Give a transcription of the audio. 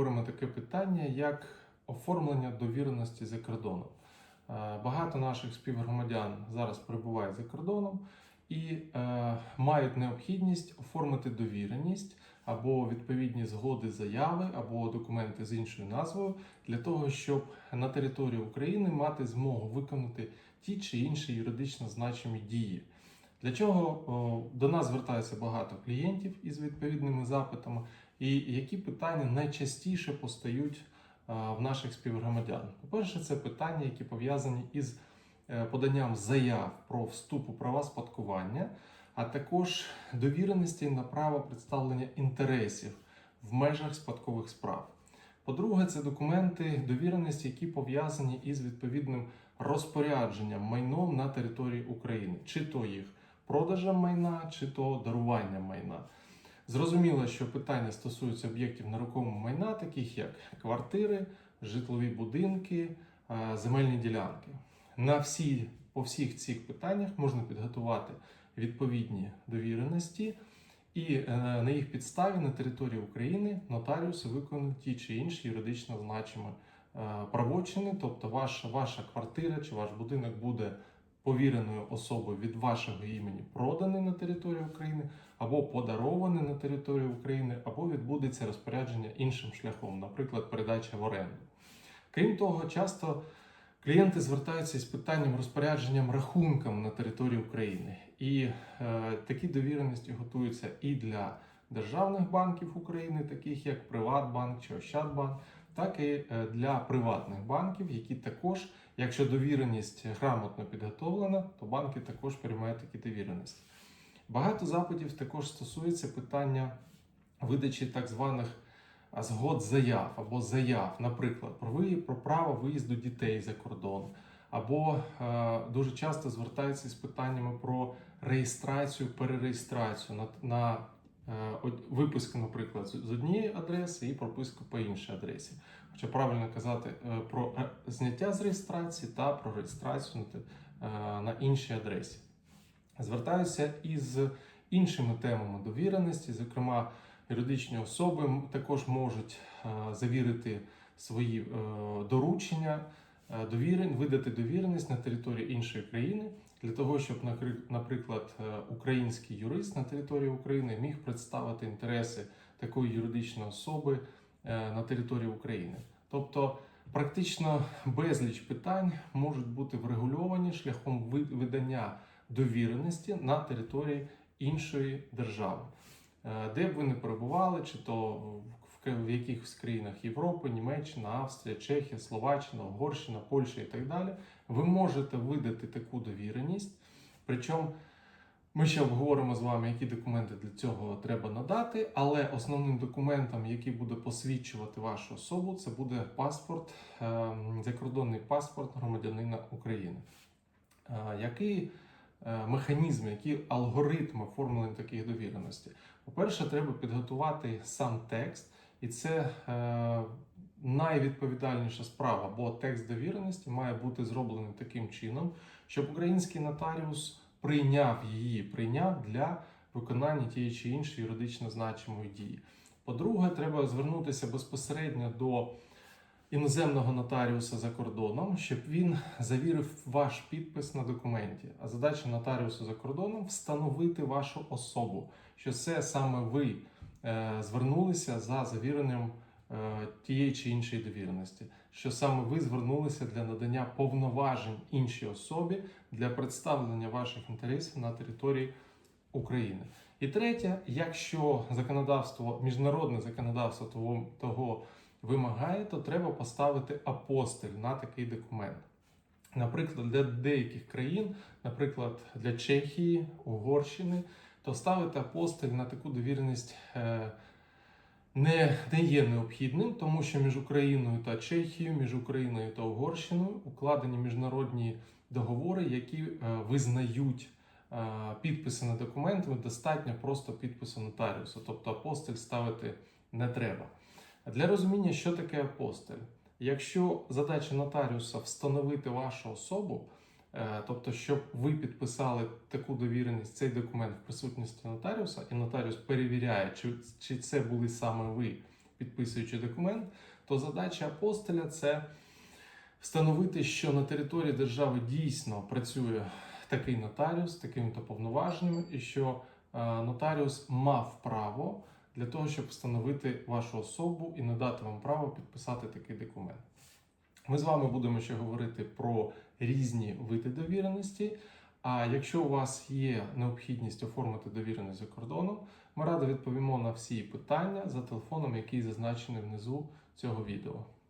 обговоримо таке питання, як оформлення довіреності за кордоном. Е, Багато наших співгромадян зараз перебувають за кордоном і е, мають необхідність оформити довіреність або відповідні згоди заяви, або документи з іншою назвою для того, щоб на території України мати змогу виконати ті чи інші юридично значимі дії. Для чого о, до нас звертається багато клієнтів із відповідними запитами, і які питання найчастіше постають в наших співгромадян? По-перше, це питання, які пов'язані із е, поданням заяв про вступ у права спадкування, а також довіреності на право представлення інтересів в межах спадкових справ. По-друге, це документи довіреності, які пов'язані із відповідним розпорядженням майном на території України, чи то їх продажем майна, чи то даруванням майна. Зрозуміло, що питання стосуються об'єктів нерухомого майна, таких як квартири, житлові будинки, земельні ділянки. На всі, по всіх цих питаннях можна підготувати відповідні довіреності, і е, на їх підставі на території України нотаріуси виконують ті чи інші юридично значимі е, правочини, тобто ваша, ваша квартира чи ваш будинок буде повіреною особою від вашого імені проданий на території України, або подарований на територію України, або відбудеться розпорядження іншим шляхом, наприклад, передача в оренду. Крім того, часто клієнти звертаються з питанням розпорядженням рахунком на території України. І е, такі довіреності готуються і для державних банків України, таких як Приватбанк чи Ощадбанк, так і е, для приватних банків, які також, якщо довіреність грамотно підготовлена, то банки також приймають такі довіреності. Багато запитів також стосується питання видачі так званих згод заяв або заяв, наприклад, про право виїзду дітей за кордон, або е, дуже часто звертаються з питаннями про реєстрацію, перереєстрацію на, на е, наприклад, з однієї адреси і прописку по іншій адресі. Хоча правильно казати е, про е, зняття з реєстрації та про реєстрацію на, іншій адресі. Звертаюся із іншими темами довіреності, зокрема, юридичні особи також можуть завірити свої доручення, е, довірень, видати довіреність на території іншої країни для того, щоб, наприклад, е, український юрист на території України міг представити інтереси такої юридичної особи е, на території України. Тобто, практично безліч питань можуть бути врегульовані шляхом видання довіреності на території іншої держави. Де б ви не перебували, чи то в, якихось країнах Європи, Німеччина, Австрія, Чехія, Словаччина, Угорщина, Польща і так далі, ви можете видати таку довіреність. Причому ми ще обговоримо з вами, які документи для цього треба надати, але основним документом, який буде посвідчувати вашу особу, це буде паспорт, ем, закордонний паспорт громадянина України. Е, Який е, механізм, які алгоритми оформлення таких довіреностей? По-перше, треба підготувати сам текст, і це е, найвідповідальніша справа, бо текст довіреності має бути зроблений таким чином, щоб український нотаріус прийняв її, прийняв для виконання тієї чи іншої юридично значимої дії. По-друге, треба звернутися безпосередньо до іноземного нотаріуса за кордоном, щоб він завірив ваш підпис на документі. А задача нотаріуса за кордоном встановити вашу особу, що це саме ви звернулися за завіренням е, тієї чи іншої довіреності, що саме ви звернулися для надання повноважень іншій особі для представлення ваших інтересів на території України. І третє, якщо законодавство, міжнародне законодавство того, того вимагає, то треба поставити апостиль на такий документ. Наприклад, для деяких країн, наприклад, для Чехії, Угорщини, то ставити апостиль на таку довіреність е, не, не є необхідним, тому що між Україною та Чехією, між Україною та Угорщиною укладені міжнародні договори, які е, визнають е, підписи на документами, достатньо просто підпису нотаріуса, тобто апостиль ставити не треба. Для розуміння, що таке апостиль, якщо задача нотаріуса встановити вашу особу, тобто, щоб ви підписали таку довіреність, цей документ в присутності нотаріуса, і нотаріус перевіряє, чи, чи це були саме ви підписуючи документ, то задача апостиля це встановити, що на території держави дійсно працює такий нотаріус з такими-то повноваженнями, і що е, нотаріус мав право для того, щоб встановити вашу особу і надати вам право підписати такий документ. Ми з вами будемо ще говорити про різні види довіреності. А якщо у вас є необхідність оформити довіреність за кордоном, ми радо відповімо на всі питання за телефоном, який зазначений внизу цього відео.